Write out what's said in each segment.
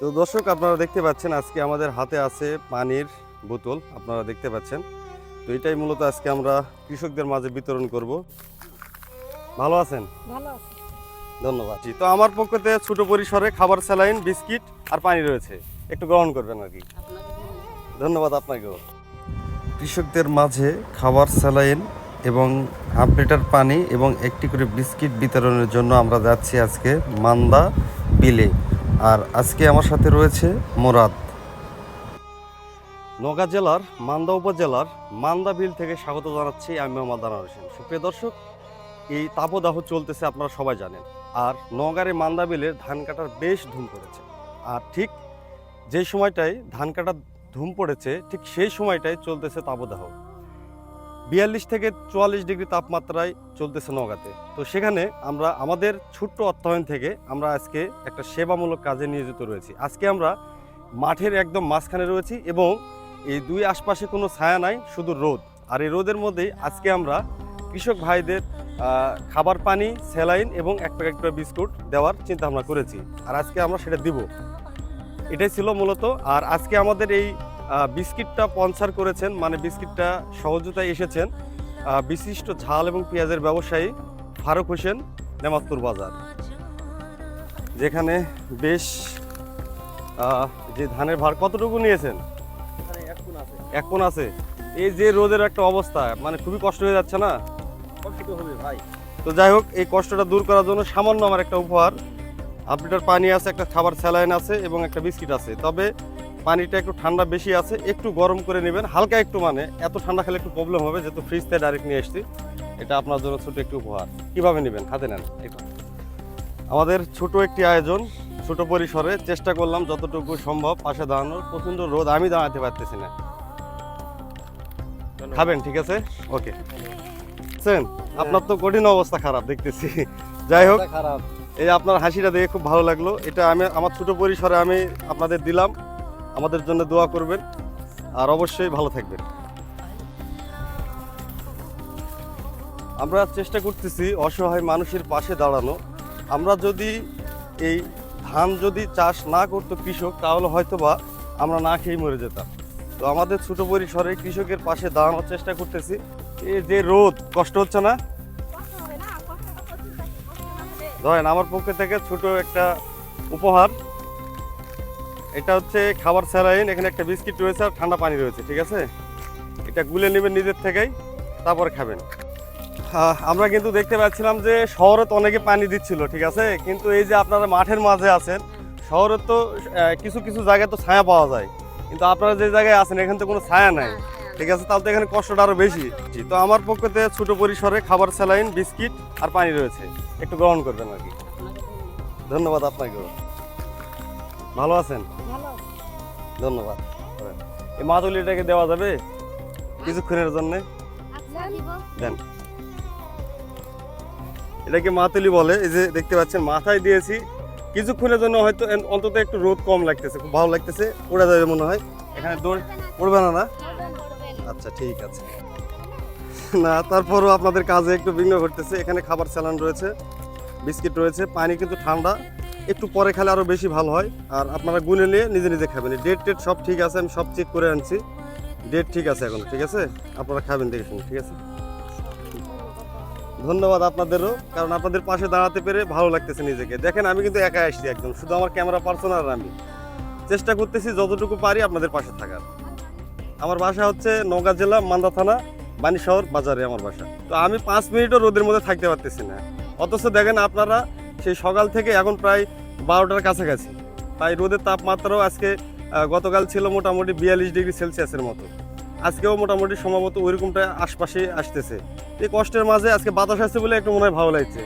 তো দর্শক আপনারা দেখতে পাচ্ছেন আজকে আমাদের হাতে আছে পানির বোতল আপনারা দেখতে পাচ্ছেন। তো এটাই মূলত আজকে আমরা কৃষকদের মাঝে বিতরণ করব। ভালো আছেন? ধন্যবাদ। জি, তো আমার পক্ষতে ছোট পরিসরে খাবার স্যালাইন বিস্কিট আর পানি রয়েছে। একটু গ্রহণ করবেন আর কি। ধন্যবাদ আপনাকেও। কৃষকদের মাঝে খাবার স্যালাইন এবং হাফ লিটার পানি এবং একটি করে বিস্কিট বিতরণের জন্য আমরা যাচ্ছি আজকে মান্দা বিলে। আর আজকে আমার সাথে রয়েছে মোরাদ। নওগাঁ জেলার মান্দা উপজেলার মান্দা বিল থেকে স্বাগত জানাচ্ছি আমি মোহাম্মদ আনোয়ার হোসেন। সুপ্রিয় দর্শক, এই তাপদাহ চলতেছে, আপনারা সবাই জানেন। আর নওগাঁর এই মান্দা বিলের ধান কাটার বেশ ধুম পড়েছে আর ঠিক যে সময়টায় ধান কাটার ধুম পড়েছে, ঠিক সেই সময়টায় চলতেছে তাপদাহ। বিয়াল্লিশ থেকে চুয়াল্লিশ ডিগ্রি তাপমাত্রায় চলতেছে নওগাঁতে। তো সেখানে আমরা, আমাদের ছোট্ট অর্থায়ন থেকে আমরা আজকে একটা সেবামূলক কাজে নিয়োজিত রয়েছি। আজকে আমরা মাঠের একদম মাঝখানে রয়েছি এবং এই দুই আশপাশে কোনো ছায়া নাই, শুধু রোদ। আর এই রোদের মধ্যেই আজকে আমরা কৃষক ভাইদের খাবার পানি, স্যালাইন এবং এক প্যাকেট করে বিস্কুট দেওয়ার চিন্তা ভাবনা করেছি। আর আজকে আমরা সেটা দিব। এটাই ছিল মূলত। আর আজকে আমাদের এই বিস্কিটটা স্পন্সার করেছেন মানে বিস্কিটটা সহযোগিতায় এসেছেন। বিশিষ্ট ঝাল এবং পেঁয়াজের ব্যবসায়ী ফারুক হোসেন নেমাজপুর বাজার। যেখানে বেশ যে ধানের ভার কতটুকু নিয়েছেন? এখন আছে। এই যে রোদের একটা অবস্থা মানে খুবই কষ্ট হয়ে যাচ্ছে না? তো যাই হোক এই কষ্টটা দূর করার জন্য সামান্য আমার একটা উপহার। লিটার পানি আছে একটা খাবার স্যালাইন আছে এবং একটা বিস্কিট আছে। তবে পানিটা একটু ঠান্ডা বেশি আছে একটু গরম করে নেবেন। হালকা একটু মানে এত ঠান্ডা খেলে একটু প্রবলেম হবে যেহেতু ফ্রিজ থেকে ডাইরেক্ট নিয়ে এসছি এটা আপনার জন্য ছোট একটু উপহার। কীভাবে নেবেন? হাতে নেন আমাদের ছোট একটি আয়োজন ছোট পরিসরে চেষ্টা করলাম যতটুকু সম্ভব পাশে দাঁড়ানোর। প্রচণ্ড রোদ আমি দাঁড়াতে পারতেছি না। খাবেন ঠিক আছে? ওকে বুঝছেন আপনার তো কঠিন অবস্থা খারাপ দেখতেছি। যাই হোক খারাপ। এই আপনার হাসিটা দেখে খুব ভালো লাগল। এটা আমি আমার ছোট পরিসরে আমি আপনাদের দিলাম। আমাদের জন্য দোয়া করবেন। আর অবশ্যই ভালো থাকবেন। আমরা চেষ্টা করতেছি অসহায় মানুষের পাশে দাঁড়ানো। আমরা যদি এই ধান যদি চাষ না করতো কৃষক, তাহলে হয়তো বা আমরা না খেয়ে মরে যেতাম। তো আমাদের ছোট পরিসরে কৃষকের পাশে দাঁড়ানোর চেষ্টা করতেছি। এই যে রোদ, কষ্ট হচ্ছে না? ধরেন, আমার পক্ষে থেকে ছোট একটা উপহার। এটা হচ্ছে খাবার স্যালাইন, এখানে একটা বিস্কিট রয়েছে আর ঠান্ডা পানি রয়েছে, ঠিক আছে? এটা গুলে নেবেন নিজের থেকেই, তারপর খাবেন। আমরা কিন্তু দেখতে পাচ্ছিলাম যে শহরে তো অনেকে পানি দিচ্ছিল, ঠিক আছে? কিন্তু এই যে আপনারা মাঠের মাঝে আছেন, শহরে তো কিছু কিছু জায়গায় তো ছায়া পাওয়া যায়। কিন্তু আপনারা যে জায়গায় আছেন, এখানে তো কোনো ছায়া নাই, ঠিক আছে? তাহলে তো এখানে কষ্টটা আরও বেশি। তো আমার পক্ষতে ছোট পরিসরে খাবার স্যালাইন, বিস্কিট আর পানি রয়েছে। একটু গ্রহণ করবেন আর কি। ধন্যবাদ আপনাকেও। ভালো আছেন? ধন্যবাদ। এই মাদুলিটাকে দেওয়া যাবে কিছুক্ষণের জন্য? আচ্ছা দেন। এটাকে মাতুলি বলে এই যে দেখতে পাচ্ছেন মাথায় দিয়েছি। কিছুক্ষণের জন্য হয়তো অন্তত একটু রোদ কম লাগতেছে খুব ভালো লাগতেছে পড়ে যাবে মনে হয়। এখানে দৌড় পড়বে না। না আচ্ছা ঠিক আছে। না তারপরও আপনাদের কাজে একটু বিঘ্ন ঘটতেছে। এখানে খাবার স্যালান রয়েছে বিস্কিট রয়েছে পানি কিন্তু ঠান্ডা। একটু পরে খেলে আরও বেশি ভালো হয়। আর আপনারা গুনে নিয়ে নিজে নিজে খাবেন। ডেট টেট সব ঠিক আছে, আমি সব চেক করে আনছি। ডেট ঠিক আছে এখন, ঠিক আছে? আপনারা খাবেন দেখে শুনে, ঠিক আছে? ধন্যবাদ আপনাদেরও, কারণ আপনাদের পাশে দাঁড়াতে পেরে ভালো লাগতেছে নিজেকে। দেখেন, আমি কিন্তু একা আসছি একদম, শুধু আমার ক্যামেরা পার্সন আর আমি। চেষ্টা করতেছি যতটুকু পারি আপনাদের পাশে থাকার। আমার বাসা হচ্ছে নওগাঁ জেলা, মান্দা থানা বাণী শহর বাজারে আমার বাসা। তো আমি পাঁচ মিনিটও রোদের মধ্যে থাকতে পারতেছি না। অথচ দেখেন আপনারা সেই সকাল থেকে এখন প্রায় বারোটার কাছাকাছি। তাই রোদের তাপমাত্রাও আজকে গতকাল ছিল মোটামুটি বিয়াল্লিশ ডিগ্রি সেলসিয়াসের মতো। আজকেও মোটামুটি সম্ভবত ওইরকমটা আশপাশে আসতেছে। এই কষ্টের মাঝে আজকে বাতাস আসছে বলে একটু মনে হয় ভালো লাগছে।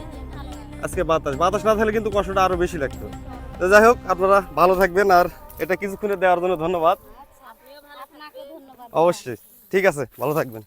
আজকে বাতাস বাতাস না থাকলে কিন্তু কষ্টটা আরও বেশি লাগতো। তো যাই হোক আপনারা ভালো থাকবেন আর এটা কিছুক্ষণে দেওয়ার জন্য ধন্যবাদ। অবশ্যই ঠিক আছে ভালো থাকবেন।